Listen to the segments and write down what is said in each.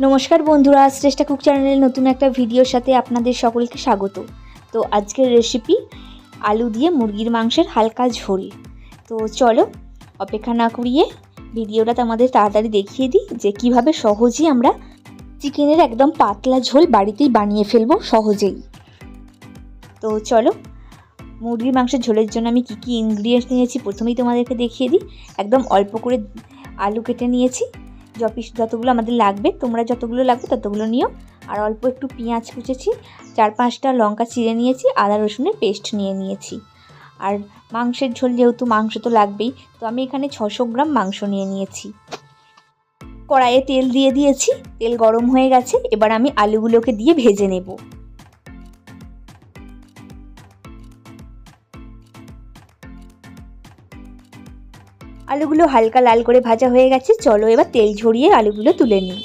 নমস্কার বন্ধুরা, শ্রেষ্ঠা কুক চ্যানেলের নতুন একটা ভিডিওর সাথে আপনাদের সকলকে স্বাগত। তো আজকের রেসিপি আলু দিয়ে মুরগির মাংসের হালকা ঝোল। তো চলো, অপেক্ষা না করিয়ে ভিডিওটা তোমাদের তাড়াতাড়ি দেখিয়ে দিই যে কীভাবে সহজেই আমরা চিকেনের একদম পাতলা ঝোল বাড়িতেই বানিয়ে ফেলব সহজেই। তো চলো, মুরগির মাংসের ঝোলের জন্য আমি কী কী ইনগ্রিডিয়েন্টস নিয়েছি প্রথমেই তোমাদেরকে দেখিয়ে দিই। একদম অল্প করে আলু কেটে নিয়েছি। যতগুলো আমাদের লাগবে, তোমরা যতগুলো লাগবে ততগুলো নিও। আর অল্প একটু পেঁয়াজ কুচেছি, চার পাঁচটা লঙ্কা চিড়ে নিয়েছি, আদা রসুনের পেস্ট নিয়ে নিয়েছি। আর মাংসের ঝোল যেহেতু মাংস তো লাগবেই, তো আমি এখানে ছশো গ্রাম মাংস নিয়ে নিয়েছি। কড়াইয়ে তেল দিয়ে দিয়েছি, তেল গরম হয়ে গেছে, এবার আমি আলুগুলোকে দিয়ে ভেজে নেব। আলুগুলো হালকা লাল করে ভাজা হয়ে গেছে, চলো এবার তেল ঝরিয়ে আলুগুলো তুলে নিই।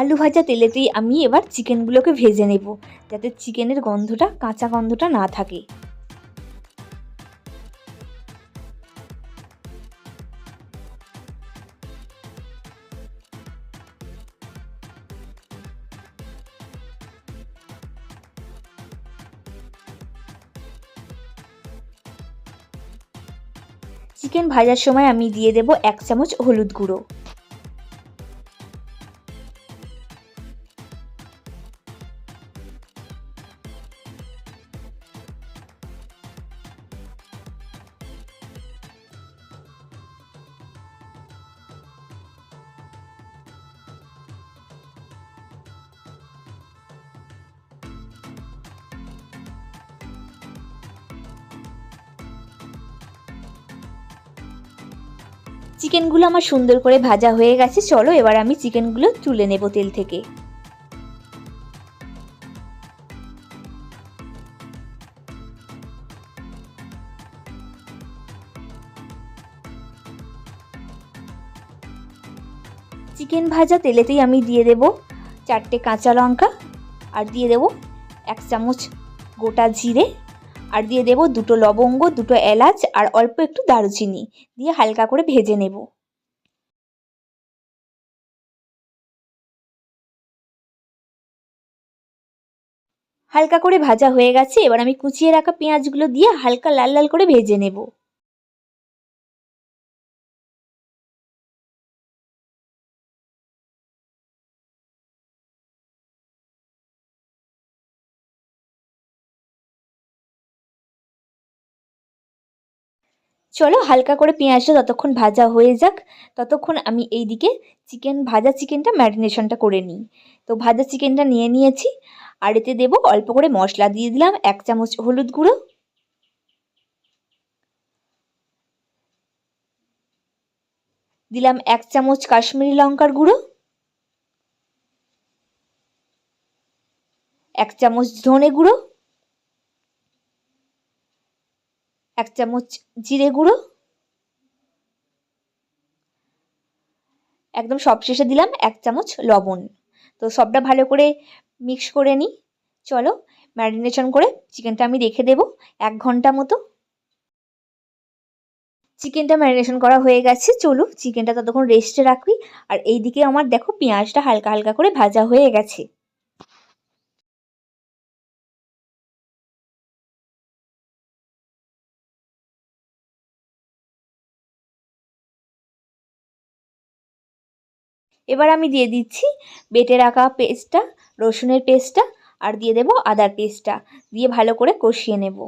আলু ভাজা তেলেতেই আমি এবার চিকেনগুলোকে ভেজে নেব, যাতে চিকেনের গন্ধটা, কাঁচা গন্ধটা না থাকে। চিকেন ভাজার সময় আমি দিয়ে দেব এক চামচ হলুদ গুঁড়ো। চিকেনগুলো আমার সুন্দর করে ভাজা হয়ে গেছে, চলো এবার আমি চিকেনগুলো তুলে নেব তেল থেকে। চিকেন ভাজা তেলেতেই আমি দিয়ে দেব চারটে কাঁচা লঙ্কা, আর দিয়ে দেব এক চামচ গোটা জিরে। আর দিয়ে দেব দুটো লবঙ্গ, দুটো এলাচ আর অল্প একটু দারুচিনি। দিয়ে হালকা করে ভেজে নেব। হালকা করে ভাজা হয়ে গেছে। এবার আমি কুচিয়ে রাখা পেঁয়াজগুলো দিয়ে হালকা লাল লাল করে ভেজে নেব। চলো হালকা করে পেঁয়াজটা ততক্ষণ ভাজা হয়ে যাক। ততক্ষণ আমি এই দিকে চিকেন, ভাজা চিকেনটা ম্যারিনেশনটা করে নিই। তো ভাজা চিকেনটা নিয়ে নিয়েছি। আর এতে দেবো অল্প করে মশলা দিয়ে দিলাম, এক চামচ হলুদ গুঁড়ো। দিলাম এক চামচ কাশ্মীরি লঙ্কার গুঁড়ো। এক চামচ ধনে গুঁড়ো। এক চামচ জিরে গুঁড়ো। একদম সবশেষে দিলাম এক চামচ লবণ। তো সবটা ভালো করে মিক্স করে নিই। চলো ম্যারিনেশন করে চিকেনটা আমি রেখে দেব এক ঘণ্টা মতো। চিকেনটা ম্যারিনেশন করা হয়ে গেছে। চলো চিকেনটা ততক্ষণ রেস্টে রাখবি আর এইদিকে আমার দেখো পেঁয়াজটা হালকা হালকা করে ভাজা হয়ে গেছে। এবার আমি দিয়ে দিচ্ছি বেটে রাখা পেস্টটা, রসুনের পেস্টটা, আর দিয়ে দেবো আদার পেস্টটা। দিয়ে ভালো করে কষিয়ে নেব।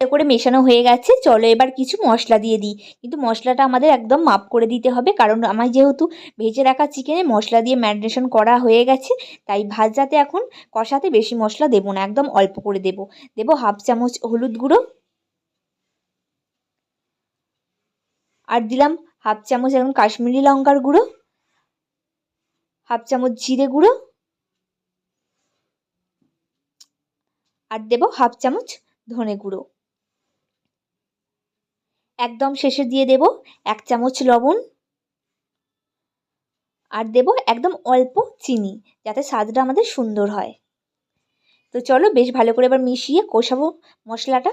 করে মেশানো হয়ে গেছে। চলো এবার কিছু মশলা দিয়ে দিই। কিন্তু মশলাটা আমাদের একদম মাপ করে দিতে হবে। কারণ আমার যেহেতু ভেজে রাখা চিকেনে মশলা দিয়ে ম্যারিনেশন করা হয়ে গেছে, তাই ভাজাতে এখন কষাতে বেশি মশলা দেবো না। একদম অল্প করে দেবো। দেবো হাফ চামচ হলুদ গুঁড়ো। আর দিলাম হাফ চামচ এখন কাশ্মীরি লঙ্কার গুঁড়ো। হাফ চামচ জিরে গুঁড়ো। আর দেবো হাফ চামচ ধনে গুঁড়ো। একদম শেষে দিয়ে দেব এক চামচ লবণ। আর দেব একদম অল্প চিনি যাতে স্বাদটা আমাদের সুন্দর হয়। তো চলো বেশ ভালো করে এবার মিশিয়ে কষাবো মশলাটা।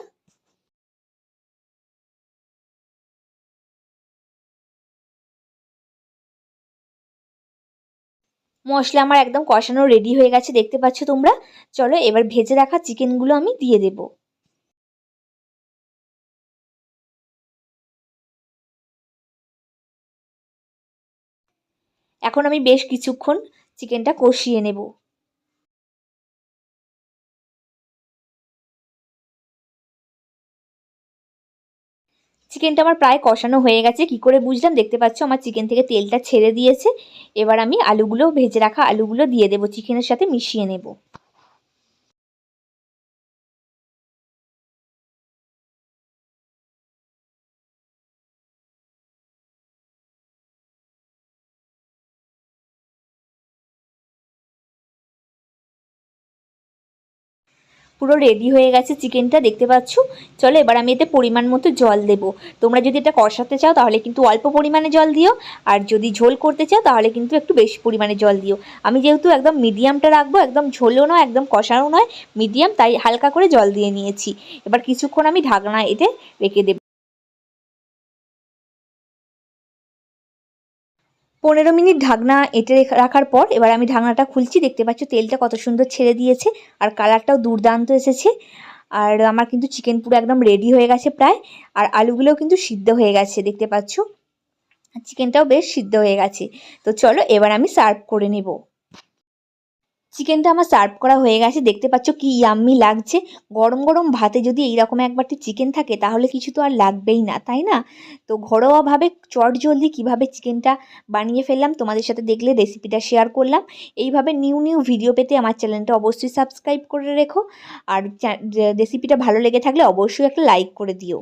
মশলা আমার একদম কষানো রেডি হয়ে গেছে, দেখতে পাচ্ছ তোমরা? চলো এবার ভেজে রাখা চিকেনগুলো আমি দিয়ে দেব। এখন আমি বেশ কিছুক্ষণ চিকেনটা কষিয়ে নেব। চিকেনটা আমার প্রায় কষানো হয়ে গেছে। কি করে বুঝলাম? দেখতে পাচ্ছ আমার চিকেন থেকে তেলটা ছেড়ে দিয়েছে। এবার আমি আলুগুলো, ভেজে রাখা আলুগুলো দিয়ে দেবো। চিকেনের সাথে মিশিয়ে নেব। পুরো রেডি হয়ে গেছে চিকেনটা দেখতে পাচ্ছ? চলো এবার আমি এতে পরিমাণ মতো জল দেব। তোমরা যদি এটা কষাতে চাও, তাহলে কিন্তু অল্প পরিমাণে জল দিও। আর যদি ঝোল করতে চাও, তাহলে কিন্তু একটু বেশি পরিমাণে জল দিও। আমি যেহেতু একদম মিডিয়ামটা রাখব, একদম ঝোলও নয়, একদম কষানো নয় মিডিয়াম তাই হালকা করে জল দিয়ে নিয়েছি। এবার কিছুক্ষণ আমি ঢাকনা এতে রেখে দেবো। পনেরো মিনিট ঢাকনা এঁটে রাখার পর এবার আমি ঢাকনাটা খুলছি। দেখতে পাচ্ছ তেলটা কত সুন্দর ছেড়ে দিয়েছে আর কালারটাও দুর্দান্ত এসেছে। আর আমার কিন্তু চিকেন পুরো একদম রেডি হয়ে গেছে প্রায়। আর আলুগুলোও কিন্তু সিদ্ধ হয়ে গেছে, দেখতে পাচ্ছ? চিকেনটাও বেশ সিদ্ধ হয়ে গেছে। তো চলো এবার আমি সার্ভ করে নেব। চিকেনটা আমার সার্ভ করা হয়ে গেছে। দেখতে পাচ্ছ কি ইয়াম্মি লাগছে। গরম গরম ভাতে যদি এইরকম একবারটি চিকেন থাকে, তাহলে কিছু তো আর লাগবেই না, তাই না? তো ঘরোয়াভাবে চট জলদি কীভাবে চিকেনটা বানিয়ে ফেললাম, তোমাদের সাথে দেখলে রেসিপিটা শেয়ার করলাম। এইভাবে নিউ নিউ ভিডিও পেতে আমার চ্যানেলটা অবশ্যই সাবস্ক্রাইব করে রেখো। আর রেসিপিটা ভালো লেগে থাকলে অবশ্যই একটা লাইক করে দিও।